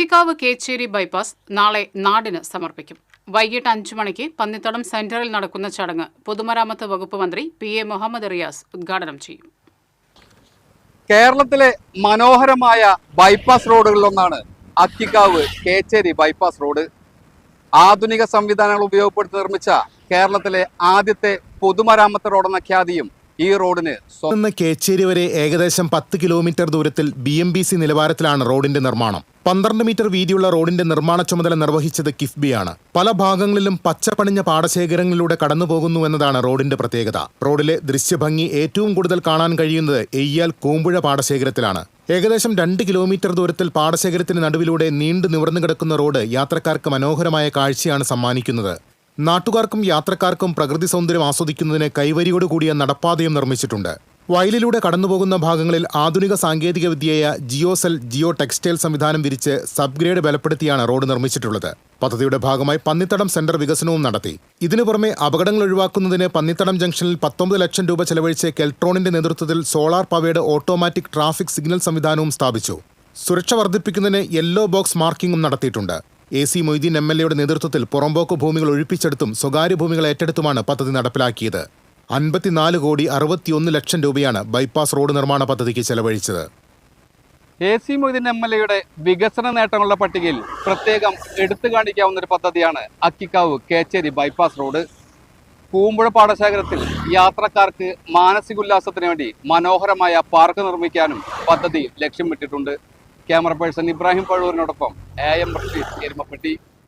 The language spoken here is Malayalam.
അക്കിക്കാവ് കേച്ചേരി ബൈപ്പാസ് നാളെ നാടിന് സമർപ്പിക്കും. വൈകിട്ട് അഞ്ചു മണിക്ക് പന്നിത്തടം സെന്ററിൽ നടക്കുന്ന ചടങ്ങ് പൊതുമരാമത്ത് വകുപ്പ് മന്ത്രി പി എ മുഹമ്മദ് റിയാസ് ഉദ്ഘാടനം ചെയ്യും. കേരളത്തിലെ മനോഹരമായ ബൈപ്പാസ് റോഡുകളിലൊന്നാണ് അക്കിക്കാവ് കേച്ചേരി ബൈപ്പാസ് റോഡ്. ആധുനിക സംവിധാനങ്ങൾ ഉപയോഗപ്പെടുത്തി നിർമ്മിച്ച കേരളത്തിലെ ആദ്യത്തെ പൊതുമരാമത്ത് റോഡെന്ന ഖ്യാതിയും ഈ റോഡിന് സ്വന്തം കേച്ചേരി വരെ ഏകദേശം പത്ത് കിലോമീറ്റർ ദൂരത്തിൽ ബി എം ബി സി നിലവാരത്തിലാണ് റോഡിന്റെ നിർമ്മാണം. പന്ത്രണ്ട് മീറ്റർ വീതിയുള്ള റോഡിന്റെ നിർമ്മാണ ചുമതല നിർവഹിച്ചത് കിഫ്ബിയാണ്. പല ഭാഗങ്ങളിലും പച്ചപ്പണിഞ്ഞ പാടശേഖരങ്ങളിലൂടെ കടന്നുപോകുന്നു എന്നതാണ് റോഡിന്റെ പ്രത്യേകത. റോഡിലെ ദൃശ്യഭംഗി ഏറ്റവും കൂടുതൽ കാണാൻ കഴിയുന്നത് എയ്യാൽ കൂമ്പുഴ പാടശേഖരത്തിലാണ്. ഏകദേശം രണ്ട് കിലോമീറ്റർ ദൂരത്തിൽ പാടശേഖരത്തിന് നടുവിലൂടെ നീണ്ടു നിവർന്നു കിടക്കുന്ന റോഡ് യാത്രക്കാർക്ക് മനോഹരമായ കാഴ്ചയാണ് സമ്മാനിക്കുന്നത്. നാട്ടുകാർക്കും യാത്രക്കാർക്കും പ്രകൃതി സൗന്ദര്യം ആസ്വദിക്കുന്നതിന് കൈവരിയോടുകൂടിയ നടപ്പാതയും നിർമ്മിച്ചിട്ടുണ്ട്. വയലിലൂടെ കടന്നുപോകുന്ന ഭാഗങ്ങളിൽ ആധുനിക സാങ്കേതിക വിദ്യയായ ജിയോസെൽ ജിയോ ടെക്സ്റ്റൈൽ സംവിധാനം വിരിച്ച് സബ്ഗ്രേഡ് ബലപ്പെടുത്തിയാണ് റോഡ് നിർമ്മിച്ചിട്ടുള്ളത്. പദ്ധതിയുടെ ഭാഗമായി പന്നിത്തടം സെന്റർ വികസനവും നടത്തി. ഇതിനു പുറമെ അപകടങ്ങൾ ഒഴിവാക്കുന്നതിന് പന്നിത്തടം ജംഗ്ഷനിൽ പത്തൊമ്പത് ലക്ഷം രൂപ ചെലവഴിച്ച് കെൽട്രോണിന്റെ നേതൃത്വത്തിൽ solar powered automatic traffic signal സംവിധാനവും സ്ഥാപിച്ചു. സുരക്ഷ വർദ്ധിപ്പിക്കുന്നതിന് യെല്ലോ ബോക്സ് മാർക്കിംഗും നടത്തിയിട്ടുണ്ട്. A C Moideen M L എയുടെ നേതൃത്വത്തിൽ പുറമ്പോക്ക് ഭൂമികൾ ഒഴിപ്പിച്ചെടുത്തും സ്വകാര്യ ഭൂമികൾ ഏറ്റെടുത്തുമാണ് പദ്ധതി നടപ്പിലാക്കിയത്. അൻപത്തിനാല് കോടി അറുപത്തിയൊന്ന് ലക്ഷം രൂപയാണ് ബൈപ്പാസ് റോഡ് നിർമ്മാണ പദ്ധതിക്ക് ചെലവഴിച്ചത്. A C Moideen M L എയുടെ വികസന നേട്ടങ്ങളുടെ പട്ടികയിൽ പ്രത്യേകം എടുത്തു കാണിക്കാവുന്ന ഒരു പദ്ധതിയാണ് അക്കിക്കാവ് കേച്ചേരി ബൈപ്പാസ് റോഡ്. പൂമ്പുഴ പാടശേഖരത്തിൽ യാത്രക്കാർക്ക് മാനസികോല്ലാസത്തിന് വേണ്ടി മനോഹരമായ പാർക്ക് നിർമ്മിക്കാനും പദ്ധതി ലക്ഷ്യമിട്ടിട്ടുണ്ട് ക്യാമറ പേഴ്സൺ ഇബ്രാഹിം പഴൂരിനോടൊപ്പം എ എം റഷീദ് എരുമപ്പെട്ടി.